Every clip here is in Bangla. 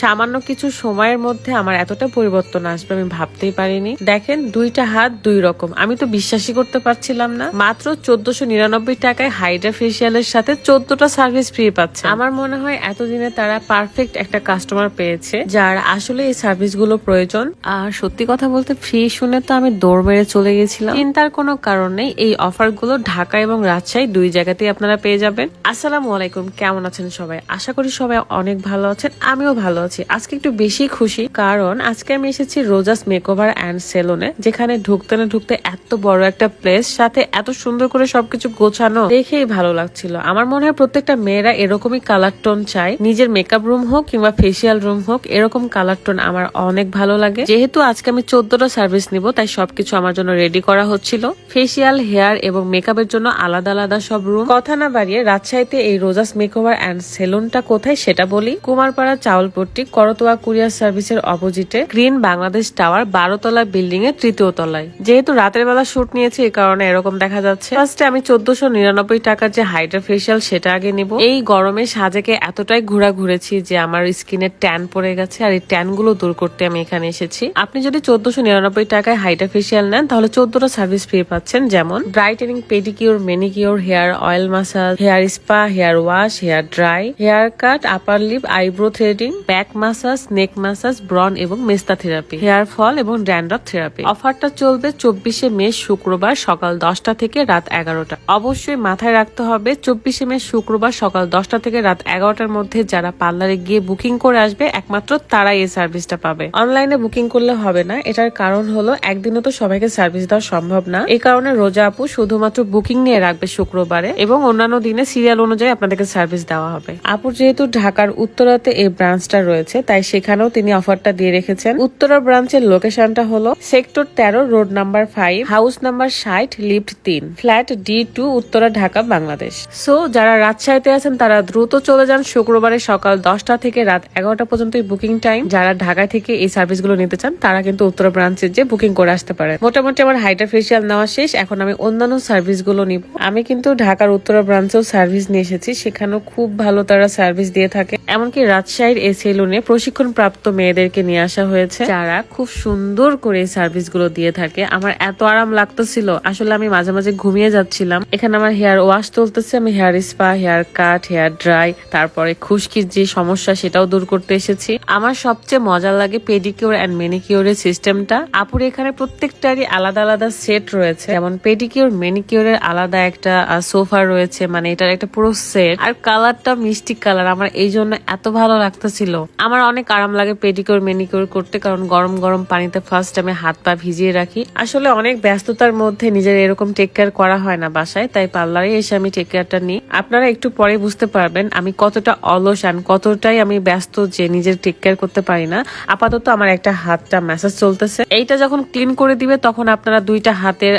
সামান্য কিছু সময়ের মধ্যে আমার এতটা পরিবর্তন আসবে আমি ভাবতেই পারিনি। দেখেন, দুইটা হাত দুই রকম। আমি তো বিশ্বাসই করতে পারছিলাম না। মাত্র চোদ্দশো নিরানব্বই টাকায় হাইড্রা ফেসিয়ালের সাথে চোদ্দটা সার্ভিস ফ্রি পাচ্ছে। আমার মনে হয় এতদিনে তারা পারফেক্ট একটা কাস্টমার পেয়েছে, যার আসলে এই সার্ভিসগুলো প্রয়োজন। আর সত্যি কথা বলতে ফ্রি শুনে তো আমি দৌড় মেরে চলে গেছিলাম। চিন্তার কোনো কারণ নেই, এই অফারগুলো ঢাকা এবং রাজশাহী দুই জায়গাতেই আপনারা পেয়ে যাবেন। আসসালামু আলাইকুম, কেমন আছেন সবাই? আশা করি সবাই অনেক ভালো আছেন, আমিও ভালো আছি। আজকে একটু বেশি খুশি, কারণ আজকে আমি এসেছি রোজাস মেকওভার অ্যান্ড সেলুনে, যেখানে ঢুকতে না ঢুকতে এত বড় একটা প্লেস সাথে এত সুন্দর করে সবকিছু গোছানো দেখেই ভালো লাগছিল। আমার মনে হয় প্রত্যেকটা মেয়েরা এরকমই কালার টোন চায়। নিজের মেকআপ রুম হোক কিংবা ফেসিয়াল রুম হোক, এরকম কালার টোন আমার অনেক ভালো লাগে। যেহেতু আজকে আমি চোদ্দটা সার্ভিস নিব, তাই সবকিছু আমার জন্য রেডি করা হচ্ছিল। ফেসিয়াল হেয়ার এবং মেকআপের জন্য আলাদা আলাদা সব রুম কথা না বাড়িয়ে রাজশাহীতে এই রোজাস মেকওভার অ্যান্ড সেলুনটা কোথায় সেটা বলি। কুমারপাড়া চাউলপট্টি করতোয়া কুরিয়ার সার্ভিসের অপোজিটে গ্রিন বাংলাদেশ টাওয়ার বারোতলা বিল্ডিং এর তৃতীয় তলায়। যেহেতু রাতের বেলা শুট নিয়েছি এই কারণে এরকম দেখা যাচ্ছে। ফার্স্টে আমি চোদ্দশো নিরানব্বই টাকার যে হাইড্রা ফেসিয়াল সেটা আগে নিব। এই গরমে সাজেকে এতটাই ঘোরা ঘুরেছি যে আমার স্কিনে ট্যান পড়ে গেছে আর এই ট্যানগুলো দূর করতে আমি এখানে এসেছি। আপনি যদি চোদ্দশো নিরানব্বই টাকায় হাইড্রা ফেসিয়াল নেন, তাহলে চোদ্দটা সার্ভিস ফ্রি পাচ্ছেন। যেমন brightening pedicure, manicure, hair oil massage, hair spa, hair wash, hair dry, hair cut, upper lip, eyebrow threading, back massage neck massage ব্রন এবং মেস্তা থেরাপি হেয়ার ফল এবং ড্যান্ড্রফ থেরাপি অফারটা চলবে চব্বিশে মে শুক্রবার সকাল দশটা থেকে রাত এগারোটা। অবশ্যই মাথায় রাখতে হবে চব্বিশে মে শুক্রবার সকাল দশটা থেকে রাত এগারোটার মধ্যে যারা পার্লারে গিয়ে বুকিং করে আসবে, একমাত্র তারাই এই সার্ভিসটা পাবে। অনলাইনে বুকিং করলে হবে না, এটার কারণ হলো একদিনও তো সবাইকে সার্ভিস দেওয়া সম্ভব না। এই কারণে রোজা আপু শুধুমাত্র বুকিং নিয়ে রাখবে শুক্রবারে এবং অন্যান্য দিনে সিরিয়াল অনুযায়ী আপনাদেরকে সার্ভিস দেওয়া হবে। আপুর যেহেতু ঢাকার উত্তরাতে এই ব্রাঞ্চটা রয়েছে তাই সেখানেও তিনি অফারটা দিয়ে রেখেছেন। উত্তরা ব্রাঞ্চের লোকেশনটা হলো সেক্টর তেরো, road number five, house number ষাট, লিফট তিন, flat D two, Uttara, Dhaka, Bangladesh. So, যারা রাজশাহীতে আছেন, তারা দ্রুত চলে যান শুক্রবারে সকাল দশটা থেকে রাত এগারোটা পর্যন্ত বুকিং টাইম। যারা ঢাকা থেকে এই সার্ভিসগুলো নিতে চান, তারা কিন্তু উত্তরা ব্রাঞ্চে যে বুকিং করে আসতে পারে মোটামুটি আমার হাইড্রা ফেসিয়াল নেওয়া শেষ, এখন আমি অন্যান্য সার্ভিসগুলো নিব। আমি কিন্তু ঢাকার উত্তরা ব্রাঞ্চেও সার্ভিস নিয়ে এসেছি, সেখানেও খুব ভালো তারা সার্ভিস দিয়ে থাকে। এমনকি রাজশাহীর এই সেলুনে প্রশিক্ষণ প্রাপ্ত মেয়েদেরকে নিয়ে আসা হয়েছে। যারা খুব সুন্দর করে এই সার্ভিসগুলো দিয়ে থাকে। আমার এত আরাম লাগতেছিল। আসলে আমি মাঝে মাঝে ঘুমিয়ে যাচ্ছিলাম। এখানে আমার হেয়ার ওয়াশ চলতেছে। আমি hair spa, hair cut, hair dry, তারপরে খুশকির যে সমস্যা সেটাও দূর করতে এসেছি। আমার সবচেয়ে মজা লাগে পেডিকিউর অ্যান্ড মেনিকিউরের সিস্টেমটা। আপুর এখানে প্রত্যেকটারই আলাদা আলাদা সেট রয়েছে। যেমন পেডিকিউর মেনিকিউরের আলাদা একটা সোফা রয়েছে। মানে এটার একটা পুরো সেট। আর কালারটা মিষ্টি কালার। আমার এই জন্য এত ভালো লাগতেছিল। আমার অনেক আরাম লাগে পেডিকিউর, মেনিকিউর করতে, কারণ গরম গরম পানিতে ফার্স্ট আমি হাত পা ভিজিয়ে রাখি। আসলে অনেক ব্যস্ততার মধ্যে নিজের এরকম টেক কেয়ার করা হয় না বাসায়, তাই পার্লারে এসে আমি টেক কেয়ারটা নিই। আপনারা একটু পরে বুঝতে পারবেন আমি কতটা অলস অ্যান্ড কতটাই আমি ব্যস্ত যে নিজের টেক কেয়ার করতে পারি না। আপাতত আমার একটা হাতটা ম্যাসাজ চলতেছে। এইটা যখন ক্লিন করে দিবে, তখন আপনারা দুইটা হাতের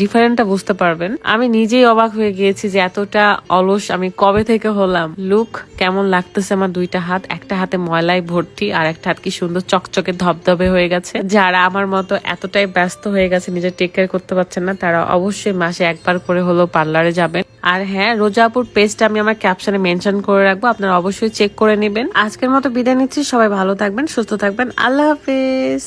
ডিফারেন্টটা বুঝতে পারবেন। আমি নিজেই অবাক হয়ে গিয়েছি যে এতটা অলস আমি কবে থেকে হলাম। লুক কেমন লাগতেছে আমার দুইটা হাত, একটা হাতে ময়লায় ভর্তি, আর একটা হাত কি সুন্দর চকচকে ধবধবে হয়ে গেছে। যারা আমার মতো এতটাই ব্যস্ত হয়ে গেছে নিজের টেক কেয়ার করতে পারছেন না, তারা অবশ্যই মাসে একবার করে হলো পার্লারে যাবেন। আর হ্যাঁ রোজাপুর পেস্ট আমি আমার ক্যাপশনে মেনশন করে রাখব, আপনারা অবশ্যই চেক করে নেবেন। আজকের মতো বিদায় নিচ্ছি, সবাই ভালো থাকবেন, সুস্থ থাকবেন, আল্লাহ হাফেজ।